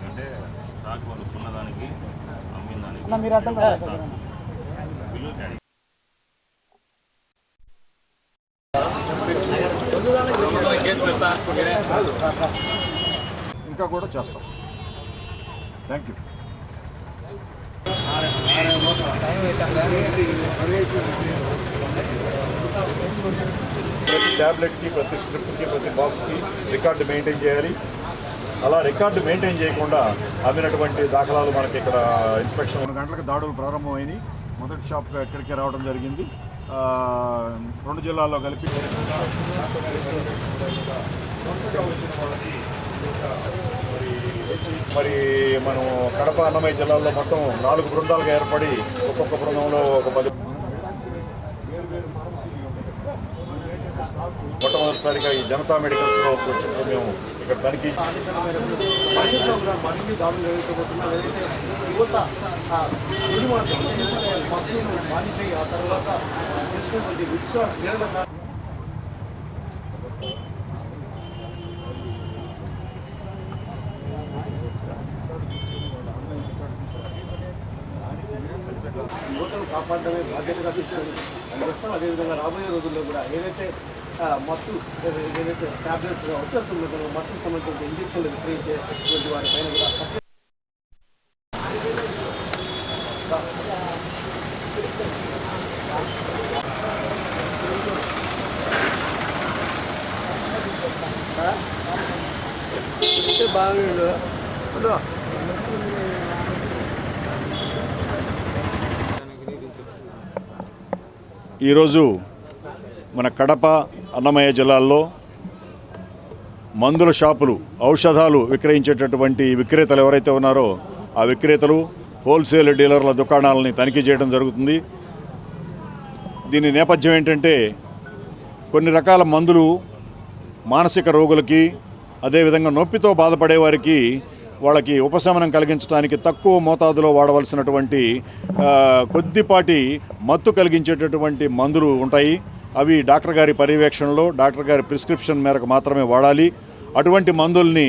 అంటే వాళ్ళు కొన్నదానికి అమ్మిన దానికి మీరు ఇంకా కూడా చేస్తాం. థ్యాంక్ యూ ప్రతి ట్యాబ్లెట్కి ప్రతి స్ట్రిప్కి ప్రతి బాక్స్కి రికార్డు మెయింటైన్ చేయాలి. అలా రికార్డు మెయింటైన్ చేయకుండా అమ్మినటువంటి దాఖలాలు మనకి ఇక్కడ ఇన్స్పెక్షన్ రెండు గంటలకు దాడులు ప్రారంభమైనవి మొదటి షాప్ ఇక్కడికి రావడం జరిగింది. రెండు జిల్లాల్లో కలిపి మరి మనం కడప అన్నమయ్య జిల్లాల్లో మొత్తం నాలుగు బృందాలుగా ఏర్పడి ఒక్కొక్క బృందంలో ఒక పది మొట్టమొదటిసారిగా ఈ జనతా మెడికల్స్లో వచ్చినప్పుడు మేము ఇక్కడ తనిఖీ యువతను కాపాడడమే బాధ్యతగా తీసుకొని అందరూ అదేవిధంగా రాబోయే రోజుల్లో కూడా ఏదైతే మత్తు ఏదైతే టాబ్లెట్స్ వచ్చేస్తుందో మత్తుకు సంబంధించిన ఇంజక్షన్లు విక్రయించేటువంటి వారిపైన కూడా కఠిన ఈరోజు మన కడప అన్నమయ్య జిల్లాల్లో మందుల షాపులు ఔషధాలు విక్రయించేటటువంటి విక్రేతలు ఎవరైతే ఉన్నారో ఆ విక్రేతలు హోల్సేల్ డీలర్ల దుకాణాలని తనిఖీ చేయడం జరుగుతుంది. దీని నేపథ్యం ఏంటంటే కొన్ని రకాల మందులు మానసిక రోగులకి అదేవిధంగా నొప్పితో బాధపడే వారికి వాళ్ళకి ఉపశమనం కలిగించడానికి తక్కువ మోతాదులో వాడవలసినటువంటి కొద్దిపాటి మత్తు కలిగించేటటువంటి మందులు ఉంటాయి. అవి డాక్టర్ గారి పర్యవేక్షణలో డాక్టర్ గారి ప్రిస్క్రిప్షన్ మేరకు మాత్రమే వాడాలి. అటువంటి మందుల్ని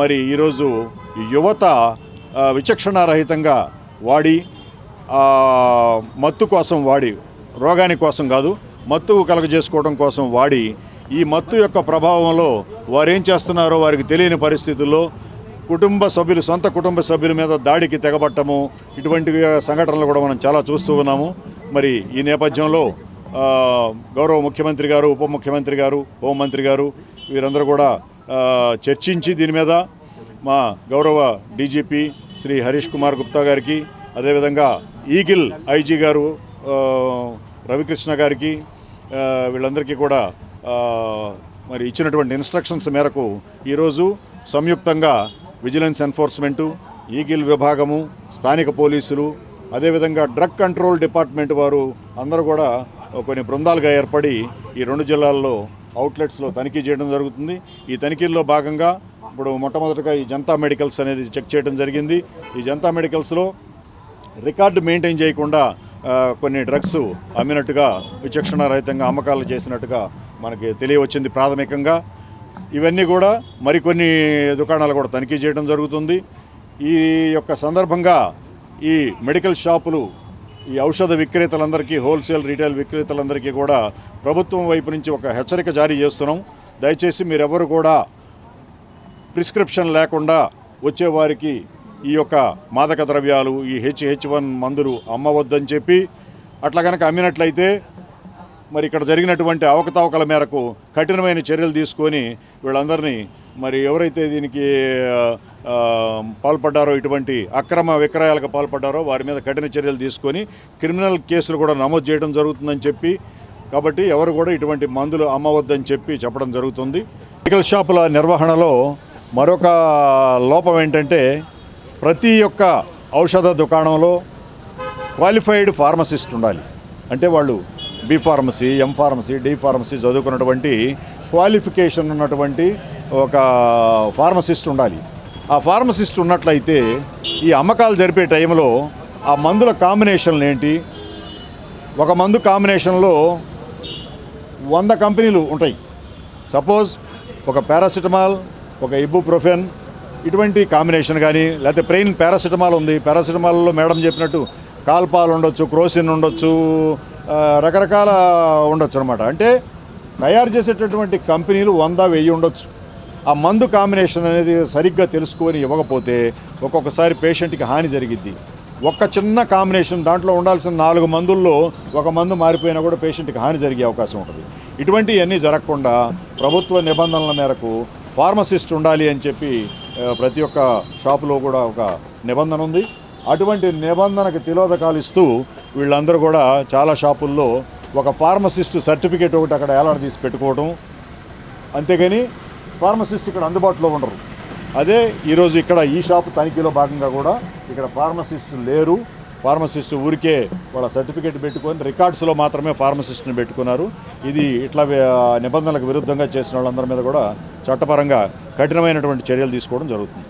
మరి ఈరోజు యువత విచక్షణారహితంగా వాడి మత్తు కోసం వాడి రోగాని కోసం కాదు మత్తు కలగజేసుకోవడం కోసం వాడి ఈ మత్తు యొక్క ప్రభావంలో వారు ఏం చేస్తున్నారో వారికి తెలియని పరిస్థితుల్లో కుటుంబ సభ్యులు సొంత కుటుంబ సభ్యుల మీద దాడికి తెగబట్టము ఇటువంటి సంఘటనలు కూడా మనం చాలా చూస్తూ ఉన్నాము. మరి ఈ నేపథ్యంలో గౌరవ ముఖ్యమంత్రి గారు ఉప ముఖ్యమంత్రి గారు హోంమంత్రి గారు వీరందరూ కూడా చర్చించి దీని మీద మా గౌరవ డీజీపీ శ్రీ హరీష్ కుమార్ గుప్తా గారికి అదేవిధంగా ఈగిల్ ఐజీ గారు రవికృష్ణ గారికి వీళ్ళందరికీ కూడా మరి ఇచ్చినటువంటి ఇన్స్ట్రక్షన్స్ మేరకు ఈరోజు సంయుక్తంగా విజిలెన్స్ ఎన్ఫోర్స్మెంటు ఈగిల్ విభాగము స్థానిక పోలీసులు అదేవిధంగా డ్రగ్ కంట్రోల్ డిపార్ట్మెంట్ వారు అందరూ కూడా కొన్ని బృందాలుగా ఏర్పడి ఈ రెండు జిల్లాల్లో అవుట్లెట్స్లో తనిఖీ చేయడం జరుగుతుంది. ఈ తనిఖీల్లో భాగంగా ఇప్పుడు మొట్టమొదటిగా ఈ జనతా మెడికల్స్ అనేది చెక్ చేయడం జరిగింది. ఈ జనతా మెడికల్స్లో రికార్డు మెయింటైన్ చేయకుండా కొన్ని డ్రగ్స్ అమ్మినట్టుగా విచక్షణారహితంగా అమ్మకాలు చేసినట్టుగా మనకి తెలియవచ్చింది ప్రాథమికంగా. ఇవన్నీ కూడా మరికొన్ని దుకాణాలు కూడా తనిఖీ చేయడం జరుగుతుంది. ఈ యొక్క సందర్భంగా ఈ మెడికల్ షాపులు ఈ ఔషధ విక్రేతలందరికీ హోల్సేల్ రీటైల్ విక్రేతలందరికీ కూడా ప్రభుత్వం వైపు నుంచి ఒక హెచ్చరిక జారీ చేస్తున్నాం. దయచేసి మీరెవరు కూడా ప్రిస్క్రిప్షన్ లేకుండా వచ్చేవారికి ఈ యొక్క మాదక ద్రవ్యాలు ఈ హెచ్హెచ్ వన్ మందులు అమ్మవద్దని చెప్పి అట్లా కనుక అమ్మినట్లయితే మరి ఇక్కడ జరిగినటువంటి అవకతవకల మేరకు కఠినమైన చర్యలు తీసుకొని వీళ్ళందరినీ మరి ఎవరైతే దీనికి పాల్పడ్డారో ఇటువంటి అక్రమ విక్రయాలకు పాల్పడ్డారో వారి మీద కఠిన చర్యలు తీసుకొని క్రిమినల్ కేసులు కూడా నమోదు చేయడం జరుగుతుందని చెప్పి కాబట్టి ఎవరు కూడా ఇటువంటి మందులు అమ్మవద్దని చెప్పి చెప్పడం జరుగుతుంది. మెడికల్ షాపుల నిర్వహణలో మరొక లోపం ఏంటంటే ప్రతి ఒక్క ఔషధ దుకాణంలో క్వాలిఫైడ్ ఫార్మసిస్ట్ ఉండాలి. అంటే వాళ్ళు B pharmacy M pharmacy D pharmacy చదువుకున్నటువంటి క్వాలిఫికేషన్ ఉన్నటువంటి ఒక ఫార్మసిస్ట్ ఉండాలి. ఆ ఫార్మసిస్ట్ ఉన్నట్లయితే ఈ అమ్మకాలు జరిపే టైంలో ఆ మందుల కాంబినేషన్లు ఏంటి? ఒక మందు కాంబినేషన్లో వంద కంపెనీలు ఉంటాయి. సపోజ్ ఒక పారాసిటమాల్ ఒక ఇబుప్రోఫెన్ ఇటువంటి కాంబినేషన్ కానీ లేకపోతే ప్రెయిన్ పారాసిటమాల్ ఉంది. పారాసిటమాల్లో మేడం చెప్పినట్టు కాల్పాలు ఉండొచ్చు క్రోసిన్ ఉండొచ్చు రకరకాల ఉండొచ్చు అనమాట అంటే తయారు చేసేటటువంటి కంపెనీలు వంద వెయ్యి ఉండొచ్చు. ఆ మందు కాంబినేషన్ అనేది సరిగ్గా తెలుసుకొని ఇవ్వకపోతే ఒక్కొక్కసారి పేషెంట్కి హాని జరిగిద్ది. ఒక్క చిన్న కాంబినేషన్ దాంట్లో ఉండాల్సిన నాలుగు మందుల్లో ఒక మందు మారిపోయినా కూడా పేషెంట్కి హాని జరిగే అవకాశం ఉంటుంది. ఇటువంటివన్నీ జరగకుండా ప్రభుత్వ నిబంధనల మేరకు ఫార్మసిస్ట్ ఉండాలి అని చెప్పి ప్రతి ఒక్క షాపులో కూడా ఒక నిబంధన ఉంది. అటువంటి నిబంధనకు తిలోదకాలు ఇస్తూ వీళ్ళందరూ కూడా చాలా షాపుల్లో ఒక ఫార్మసిస్ట్ సర్టిఫికేట్ ఒకటి అక్కడ ఏలాడదీసి పెట్టుకోవడం అంతేగాని ఫార్మసిస్ట్ ఇక్కడ అందుబాటులో ఉండరు. అదే ఈరోజు ఇక్కడ ఈ షాప్ తనిఖీలో భాగంగా కూడా ఇక్కడ ఫార్మసిస్ట్ లేరు. ఫార్మసిస్ట్ ఊరికే వాళ్ళ సర్టిఫికేట్ పెట్టుకొని రికార్డ్స్లో మాత్రమే ఫార్మసిస్ట్ని పెట్టుకున్నారు. ఇది ఇట్లా నిబంధనలకు విరుద్ధంగా చేసిన వాళ్ళందరి మీద కూడా చట్టపరంగా కఠినమైనటువంటి చర్యలు తీసుకోవడం జరుగుతుంది.